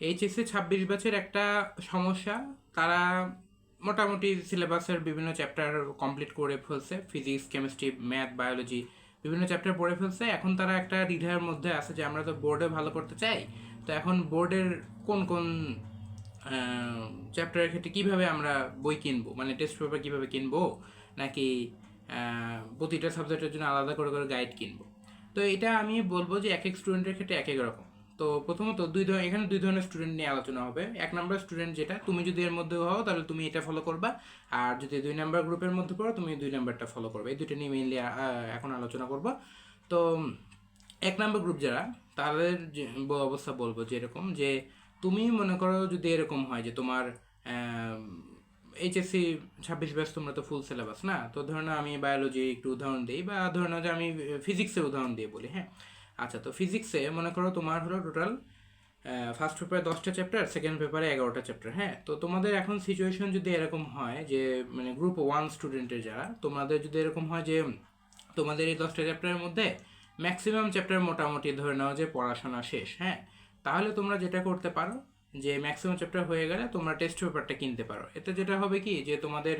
HSC ছাব্বিশ ব্যাচের একটা সমস্যা। তারা মোটামুটি সিলেবাসের বিভিন্ন চ্যাপ্টার কমপ্লিট করে ফেলছে। ফিজিক্স কেমিস্ট্রি ম্যাথ বায়োলজি বিভিন্ন চ্যাপ্টার পড়ে ফেলছে। এখন তারা একটা দ্বিধার মধ্যে আছে যে আমরা তো বোর্ডে ভালো করতে চাই। তো এখন বোর্ডের কোন কোন চ্যাপ্টারের ক্ষেত্রে কীভাবে আমরা বই কিনবো? মানে টেস্ট পেপার কীভাবে কিনবো? নাকি প্রতিটা সাবজেক্টের জন্য আলাদা করে করে গাইড কিনবো? তো এটা আমি বলব যে এক এক স্টুডেন্টের ক্ষেত্রে এক এক রকম। তো প্রথমত দুই ধরনের, এখানে দুই ধরনের স্টুডেন্ট নিয়ে আলোচনা হবে। এক নম্বর স্টুডেন্ট যেটা, তুমি যদি এর মধ্যে হও, তাহলে তুমি এটা ফলো করবা। আর যদি দুই নাম্বার গ্রুপের মধ্যে পড়ো, তুমি দুই নাম্বারটা ফলো করবে। এই দুইটা নিয়ে মেইনলি এখন আলোচনা করব। তো, এক নম্বর গ্রুপ যারা, তাদের অবস্থা বলব যে এরকম যে, তুমি মনে করো যদি এরকম হয় যে তোমার এইচএসসি ছাব্বিশ ব্যাচ তোমরা তো ফুল সিলেবাস না? তো ধরো আমি বায়োলজি একটু উদাহরণ দিই বা ধরো যে আমি ফিজিক্সের উদাহরণ দিয়ে বলি হ্যাঁ? আচ্ছা তো ফিজিক্সে মনে করো তোমার হলো টোটাল ফার্স্ট পেপারে দশটা চ্যাপ্টার সেকেন্ড পেপারে এগারোটা চ্যাপ্টার হ্যাঁ? তো তোমাদের এখন সিচুয়েশন যদি এরকম হয় যে মানে গ্রুপ ওয়ান স্টুডেন্টের যারা, তোমাদের যদি এরকম হয় যে, তোমাদের এই দশটা চ্যাপ্টারের মধ্যে ম্যাক্সিমাম চ্যাপ্টার মোটামুটি ধরে নাও যে পড়াশোনা শেষ হ্যাঁ? তাহলে তোমরা যেটা করতে পারো, যে ম্যাক্সিমাম চ্যাপ্টার হয়ে গেলে তোমরা টেস্ট পেপারটা কিনতে পারো। এতে যেটা হবে কি, যে তোমাদের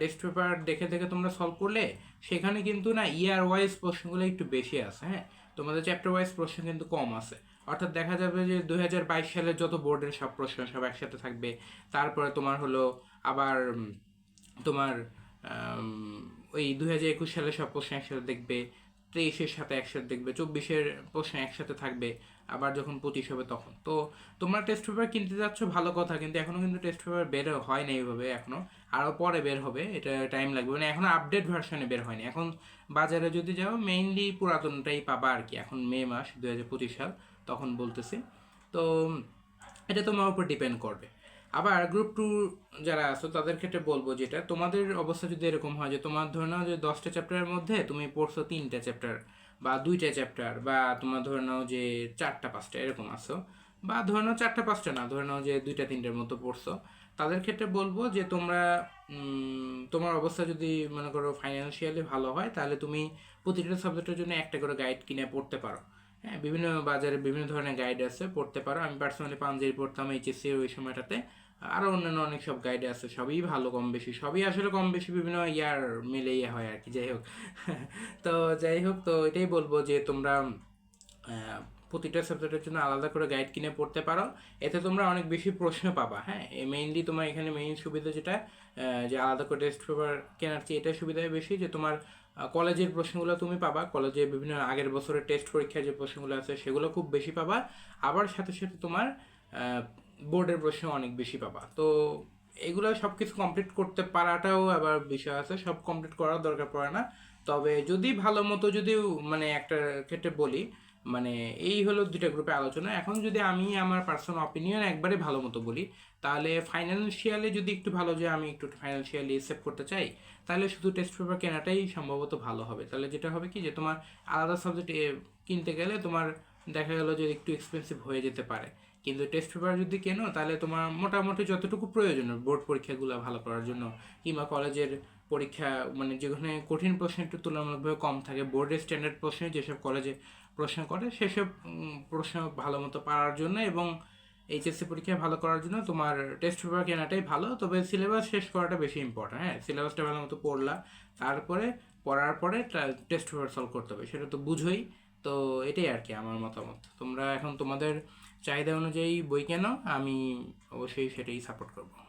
টেস্ট পেপার দেখে দেখে তোমরা সলভ করলে, সেখানে কিন্তু না ইয়ার ওয়াইজ প্রশ্নগুলো একটু বেশি আছে হ্যাঁ? তোমাদের চ্যাপ্টার ওয়াইজ প্রশ্ন কিন্তু কম আছে। অর্থাৎ দেখা যাবে যে দুই হাজার বাইশ সালে যত বোর্ডের সব প্রশ্ন সব একসাথে থাকবে, তারপরে তোমার হলো আবার তোমার ওই দুই হাজার একুশ সালে সব প্রশ্ন একসাথে দেখবে তেইশের সাথে একসাথে দেখবে, চব্বিশের প্রশ্ন একসাথে থাকবে, আবার যখন পঁচিশ হবে তখন। তো তোমরা টেস্ট পেপার কিনতে যাচ্ছ, ভালো কথা, কিন্তু এখনও কিন্তু টেস্ট পেপার বের হয় না এইভাবে এখনও। আরও পরে বের হবে, এটা টাইম লাগবে। মানে এখনও আপডেট ভার্সনে বের হয়নি। এখন বাজারে যদি যাও মেইনলি পুরাতনটাই পাবা আর কি। এখন মে মাস দু হাজার পঁচিশ সাল, তখন বলতেছি। তো এটা তোমার উপর ডিপেন্ড করবে। আবার গ্রুপ টু যারা আছো, তাদের ক্ষেত্রে বলব যেটা, তোমাদের অবস্থা যদি এরকম হয় যে তোমার ধরে নাও যে দশটা চ্যাপ্টারের মধ্যে তুমি পড়ছো তিনটা চ্যাপ্টার বা দুইটা চ্যাপ্টার বা তোমার ধরে নাও যে চারটা, পাঁচটা, এরকম আছো বা ধরে নাও চারটা, পাঁচটা না, ধরে নাও যে দুইটা, তিনটার মতো পড়ছো, তাদের ক্ষেত্রে বলব যে তোমরা তোমার অবস্থা যদি মনে করো ফাইন্যান্সিয়ালি ভালো হয়, তাহলে তুমি প্রতিটা সাবজেক্টের জন্য একটা করে গাইড কিনে পড়তে পারো। হ্যাঁ বিভিন্ন বাজারে বিভিন্ন ধরনের গাইড আছে, পড়তে পারো। আমি পার্সোনালি পাঞ্জাবি পড়তাম এইচএসসি ওই সময়টাতে। আরও অন্যান্য অনেক সব গাইড আছে, সবই ভালো কম বেশি, সবই আসলে কম বেশি বিভিন্ন ইয়ার মিলে হয় আর কি, যাই হোক। তো যাই হোক, তো এটাই বলব যে তোমরা প্রতিটা সাবজেক্টের জন্য আলাদা করে গাইড কিনে পড়তে পারো। এতে তোমরা অনেক বেশি প্রশ্ন পাবা হ্যাঁ? মেইনলি তোমার এখানে মেইন সুবিধা যেটা যে আলাদা করে টেস্ট পেপার কেনার চেয়ে এটা সুবিধা বেশি যে তোমার কলেজের প্রশ্নগুলো তুমি পাবা কলেজে বিভিন্ন আগের বছরের টেস্ট পরীক্ষার যে প্রশ্নগুলো আছে সেগুলো খুব বেশি পাবা। আবার সাথে সাথে তোমার বোর্ডের প্রশ্ন অনেক বেশি পাবা। তো এগুলো সব কিছু কমপ্লিট করতে পারাটাও আবার বিষয় আছে, সব কমপ্লিট করার দরকার পড়ে না। তবে যদি ভালো মতো যদি মানে একটা ক্ষেত্রে বলি মানে এই হলো দুইটা গ্রুপে আলোচনা। এখন যদি আমি আমার পার্সোনাল অপিনিয়ন একবারে ভালো মতো বলি, তাহলে ফাইন্যান্সিয়ালি যদি একটু ভালো যে আমি একটু ফাইন্যান্সিয়ালি সেভ করতে চাই, তাহলে শুধু টেস্ট পেপার কেনাটাই সম্ভবত ভালো হবে। তাহলে যেটা হবে কি যে তোমার আলাদা সাবজেক্ট কিনতে গেলে তোমার দেখা গেলো যে একটু এক্সপেন্সিভ হয়ে যেতে পারে। কিন্তু টেস্ট পেপার যদি কেনো, তাহলে তোমার মোটামুটি যতটুকু প্রয়োজন বোর্ড পরীক্ষাগুলো ভালো করার জন্য। কিংবা কলেজের পরীক্ষা মানে যেখানে কঠিন প্রশ্ন একটু তুলনামূলকভাবে কম থাকে বোর্ডের স্ট্যান্ডার্ড প্রশ্নে যেসব কলেজে প্রশ্ন করে, সেসব প্রশ্ন ভালো মতো পারার জন্য এবং এইচএসসি পরীক্ষা ভালো করার জন্য তোমার টেস্ট পেপার কেনাটাই ভালো, তবে সিলেবাস শেষ করাটা বেশি ইম্পর্টেন্ট হ্যাঁ? সিলেবাসটা ভালো মতো পড়লা, তারপরে, পড়ার পরে টেস্ট পেপার সলভ করতে হবে, সেটা তো বুঝোই। তো এটাই আর কি আমার মতামত। তোমরা এখন তোমাদের চাহিদা অনুযায়ী বই কেন, আমি অবশ্যই সেটাই সাপোর্ট করব।